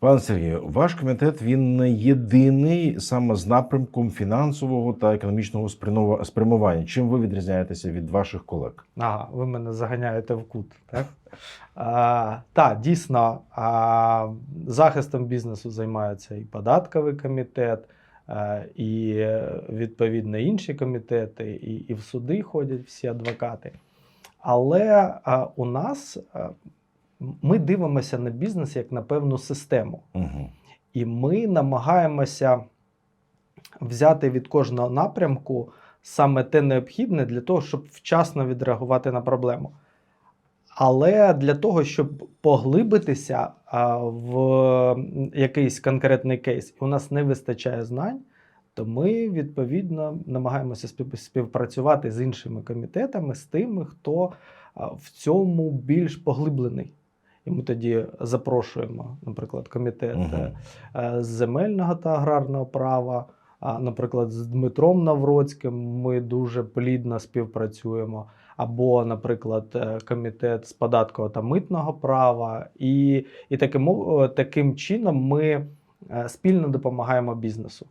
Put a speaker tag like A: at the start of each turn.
A: Пане Сергію, ваш комітет він не єдиний саме з напрямком фінансового та економічного спрямування. Чим ви відрізняєтеся від ваших колег?
B: Ага, ви мене заганяєте в кут. Так, а, та, дійсно, а, захистом бізнесу займається і податковий комітет, а, і відповідно інші комітети, і, і в суди ходять всі адвокати. Але а, у нас а, ми дивимося на бізнес як на певну систему.
A: Угу.
B: І ми намагаємося взяти від кожного напрямку саме те необхідне для того, щоб вчасно відреагувати на проблему. Але для того, щоб поглибитися в якийсь конкретний кейс, і у нас не вистачає знань, то ми відповідно намагаємося спів- співпрацювати з іншими комітетами, з тими, хто в цьому більш поглиблений. І ми тоді запрошуємо, наприклад, комітет е, з земельного та аграрного права. А, наприклад, з Дмитром Навроцьким ми дуже плідно співпрацюємо. Або, наприклад, е, комітет з податкового та митного права, і, і таким, таким чином ми спільно допомагаємо бізнесу.